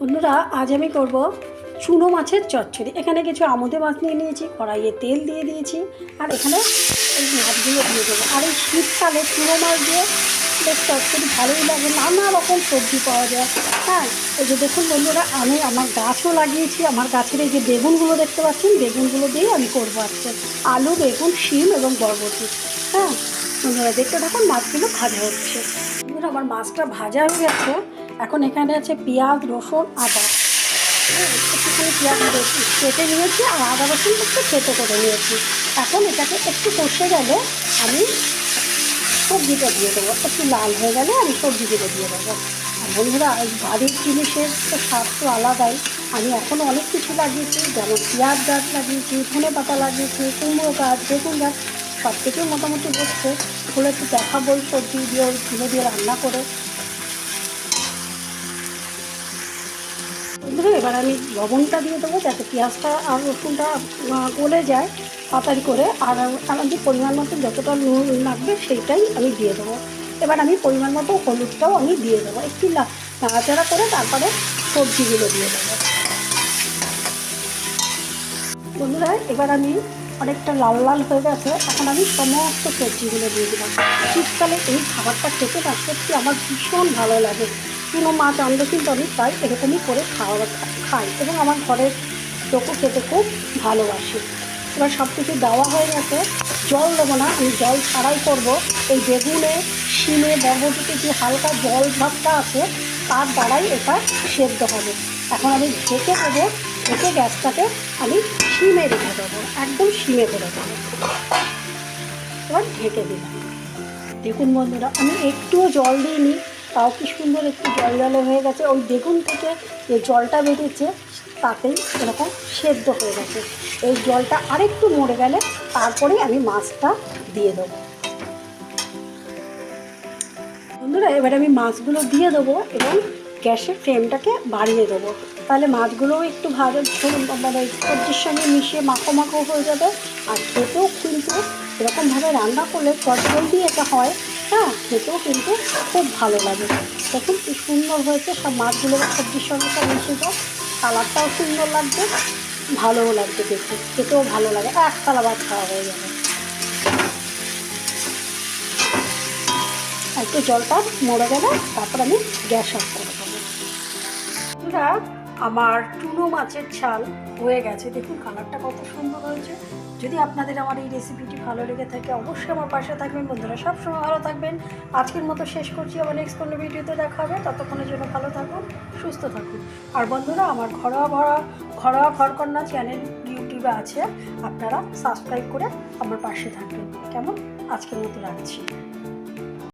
বন্ধুরা, আজ আমি করব চুনো মাছের চচ্চড়ি। এখানে কিছু আমোদে মাছ নিয়ে নিয়েছি, কড়াইয়ে তেল দিয়ে দিয়েছি, আর এখানে এই মাছগুলো দিয়ে দেবো। আর এই শীতকালে চুনো মাছ দিয়ে বেশ চচ্চড়ি ভালোই লাগে, নানা রকম সবজি পাওয়া যায়। হ্যাঁ এই যে দেখুন বন্ধুরা, আমি আমার গাছও লাগিয়েছি, আমার গাছের এই যে বেগুনগুলো দেখতে পাচ্ছেন, বেগুনগুলো দিয়েই আমি করব আজকে। আলু, বেগুন, শিম এবং বরবটি। হ্যাঁ বন্ধুরা, দেখতে থাকুন, মাছগুলো ভাজা হচ্ছে। বন্ধুরা, আমার মাছটা ভাজা হয়ে গেছে। এখন এখানে আছে পেঁয়াজ, রসুন, আদা। একটুখানি পেঁয়াজ রসুন কেটে নিয়েছি আর আদা, রসুন একটু খেতে করে নিয়েছি। এখন এটাকে একটু কষে গেলে আমি সবজিটা দিয়ে দেবো। একটু লাল হয়ে গেলে আমি সবজিগুলো দিয়ে দেবো। আর বন্ধুরা বাড়ির জিনিসের তো স্বাদ তো আলাদাই। আমি এখনও অনেক কিছু লাগিয়েছি, যেমন পেঁয়াজ গাছ লাগিয়েছি, ধনে পাতা লাগিয়েছি, কুমড়ো গাছ, বেগুন গাছ, সব কিছুই মোটামুটি হচ্ছে। ওগুলো একটু দেখাবো ওই সবজি দিয়ে ওইগুলো দিয়ে রান্না করে। এবার আমি লবণটা দিয়ে দেবো যাতে পেঁয়াজটা আর রসুনটা গলে যায় তাড়াতাড়ি করে। আর আমাদের পরিমাণ মতো যতটা নুন লাগবে সেইটাই আমি দিয়ে দেবো। এবার আমি পরিমাণ মতো হলুদটাও আমি দিয়ে দেবো। একটু নাড়াচাড়া করে তারপরে সবজিগুলো দিয়ে দেবো। বন্ধুরা, এবার আমি অনেকটা লাল লাল হয়ে গেছে। এখন আমি সমস্ত সবজিগুলো দিয়ে দিলাম শীতকালে এই খাবারটা খেতে না সত্যি আমার ভীষণ ভালো লাগে। কোনো মাছ আনলে কিন্তু আমি প্রায় এরকমই করে খাওয়া খাই এবং আমার ঘরের লোকও খেতে খুব ভালোবাসে। এবার সব কিছু দেওয়া হয়ে গেছে। জল দেবো না, আমি জল ছাড়াই করব। এই বেগুনে শিমে বরবটিতে যে হালকা জল ভাবটা আছে, তার দ্বারাই এটা সেদ্ধ হবে। এখন আমি ঢেকে দেবো, ঢেকে গ্যাসটাকে আমি শিমে রেখে দেবো, একদম শিমে করে দেবো। এবার ঢেকে দিলাম। দেখুন বন্ধুরা, আমি একটুও জল দিইনি। তাও কি সুন্দর একটু জল জল হয়ে গেছে। ওই বেগুন থেকে যে জলটা বেরিয়েছে, তাতেই এরকম সেদ্ধ হয়ে গেছে। এই জলটা আরেকটু মরে গেলে তারপরেই আমি মাছটা দিয়ে দেবো। বন্ধুরা, এবার আমি মাছগুলো দিয়ে দেবো এবং গ্যাসের ফ্লেমটাকে বাড়িয়ে দেবো। তাহলে মাছগুলোও একটু ভালো মানে সবজির সঙ্গে মিশিয়ে মাখো মাখো হয়ে যাবে। আর খেতেও কিন্তু এরকমভাবে রান্না করলে চটজল দিয়ে এটা হয়। হ্যাঁ খেতেও কিন্তু খুব ভালো লাগে। দেখুন কি সুন্দর হয়েছে, সব মাছগুলো সবজির সঙ্গে সব মিশে যায় কালারটাও সুন্দর লাগবে ভালোও লাগবে দেখতে, খেতেও ভালো লাগে। এক থালা ভাত খাওয়া হয়ে যাবে একটু জলটা মরে গেলে তারপর আমি গ্যাস অফ করে দেবো। আমার টুনো মাছের ছাল হয়ে গেছে। দেখুন, কালারটা কত সুন্দর হয়েছে। যদি আপনাদের আমার এই রেসিপিটি ভালো লেগে থাকে, অবশ্যই আমার পাশে থাকবেন। বন্ধুরা, সবসময় ভালো থাকবেন। আজকের মতো শেষ করছি। আবার নেক্সট কোনো ভিডিওতে দেখা হবে। ততক্ষণের জন্য ভালো থাকুন, সুস্থ থাকুন। আর বন্ধুরা, আমার ঘরোয়া ভরা, ঘরোয়া ঘরকন্যা চ্যানেল ইউটিউবে আছে। আপনারা সাবস্ক্রাইব করে আমার পাশে থাকবেন। কেমন? আজকের মতো রাখছি।